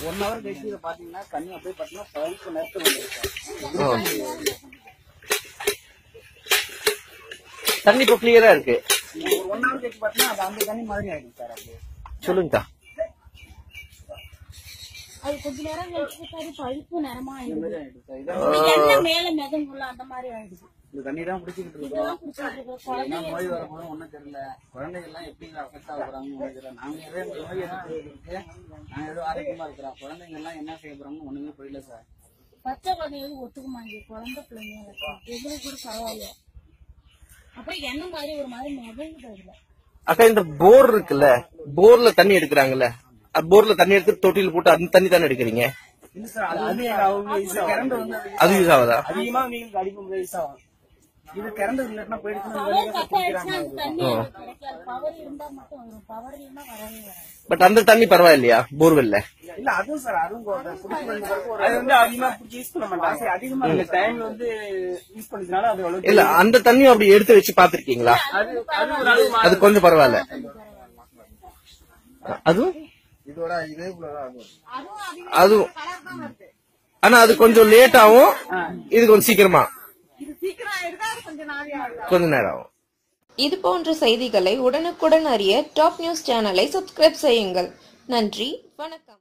One hour கழிச்சு இதை பாத்தீங்கன்னா தண்ணி அப்படியே பாத்தீங்கன்னா பழுப்பு நேரத்தில் வந்துருக்கு தண்ணி இப்போ கிளியரா இருக்கு. ஒன் ஹவர் கழிச்சு பாத்தீங்கன்னா அது அந்த தண்ணி மாதிரி ஆயிடும் சார் அப்படியே. சொல்லுங்கக்கா. அது கொஞ்ச நேரம் கழிச்சு சரி பழுப்பு நிறமா ஆயிடுது மேல மிதங்குள்ள அந்த மாதிரி ஆயிடுது. இந்த தண்ணி தான் இருக்கோம். குடிச்சிட்டு இருக்க குழந்தை என்ன நோய் வரும்போது ஒண்ணும் தெரியல. குழந்தைங்க எல்லாம் எப்படி அஃபெக்ட் ஆகுறாங்கன்னு ஒண்ணும் தெரியல. நாங்க ஏதோ இந்த நோய் எதிர்ப்பு இருக்கு. நாங்க ஏதோ ஆரோக்கியமா இருக்கிறோம். குழந்தைங்க எல்லாம் என்ன செய்ய போறாங்கன்னு ஒண்ணுமே புரியல சார். பச்சை குழந்தைங்களுக்கு ஒத்துக்க மாட்டேங்குது குழந்தை பிள்ளைங்களுக்கு எங்களுக்கு கூட பரவாயில்ல. அப்புறம் எண்ணெய் மாதிரி ஒரு மாதிரி மிதங்குது அதுல அக்கா இந்த போர் இருக்குல்ல? போர்ல தண்ணி எடுக்கிறாங்கல்ல? போர்ல தண்ணி எடுத்து தொட்டியில் போட்டு அந்த தண்ணி தானே எடுக்கிறீங்க இல்ல சார் அது யூஸ் ஆகுதா? அதிகமா அடிக்கும் யூஸ் ஆகும். இது இல்லைன்னா தண்ணி பட் அந்த தண்ணி பரவாயில்லையா? போர்வெல்ல? இல்ல அதுவும் சார் அதுவும் குடிச்சு அது வந்து அதிகமா யூஸ் பண்ண மாட்டாங்க. சரி அதிகமா இந்த டைம் வந்து யூஸ் பண்ணதுனால அது அவ்வளவு இல்ல அந்த தண்ணியும் அப்படி எடுத்து வச்சு பாத்திருக்கீங்களா அது கொஞ்சம் பரவாயில்ல. அதுவும்? இதோட இதே போலதான் ஆகும் அதுவும் ஆனா அது கொஞ்சம் லேட் ஆகும் இது கொஞ்சம் சீக்கிரமா. கொஞ்சம் கொஞ்ச நேரம் ஆகும். இது போன்ற செய்திகளை உடனுக்குடன் அறிய டாப் நியூஸ் சேனலை சப்ஸ்கிரைப் செய்யுங்கள். நன்றி வணக்கம்.